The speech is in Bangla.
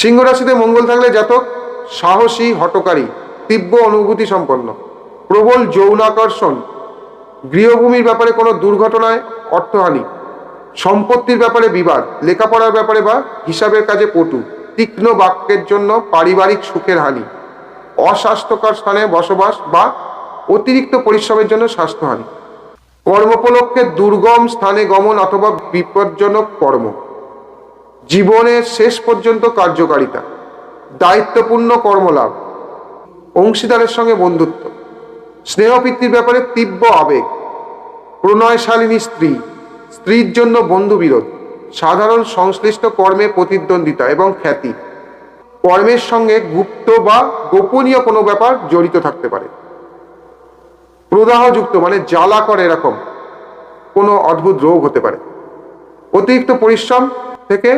সিংহ রাশিতে মঙ্গল থাকলে জাতক, সাহসী, হটকারী, তীব্র অনুভূতি সম্পন্ন, প্রবল যৌনাকর্ষণ, গৃহভূমির ব্যাপারে কোনো দুর্ঘটনায় অর্থহানি, সম্পত্তির ব্যাপারে বিবাদ, লেখাপড়ার ব্যাপারে বা হিসাবের কাজে পটু, তীক্ষ্ণ বাক্যের জন্য পারিবারিক সুখের হানি, অস্বাস্থ্যকর স্থানে বসবাস বা অতিরিক্ত পরিশ্রমের জন্য স্বাস্থ্যহানি, কর্মোপলক্ষে দুর্গম স্থানে গমন অথবা বিপজ্জনক কর্ম। জীবনের শেষ পর্যন্ত কার্যকারিতা, দায়িত্বপূর্ণ কর্মলাভ, অংশীদারের সঙ্গে বন্ধুত্ব স্নেহপিত্তির ব্যাপারে তীব্র আবেগ, প্রণয়শালিনী স্ত্রী, স্ত্রীর জন্য বন্ধুবিরোধ, সাধারণ সংশ্লিষ্ট কর্মে প্রতিদ্বন্দ্বিতা এবং খ্যাতি। কর্মের সঙ্গে গুপ্ত বা গোপনীয় কোনো ব্যাপার জড়িত থাকতে পারে। প্রদাহযুক্ত মানে জ্বালা করে এরকম কোনো অদ্ভুত রোগ হতে পারে। অতিরিক্ত পরিশ্রম ठीक है?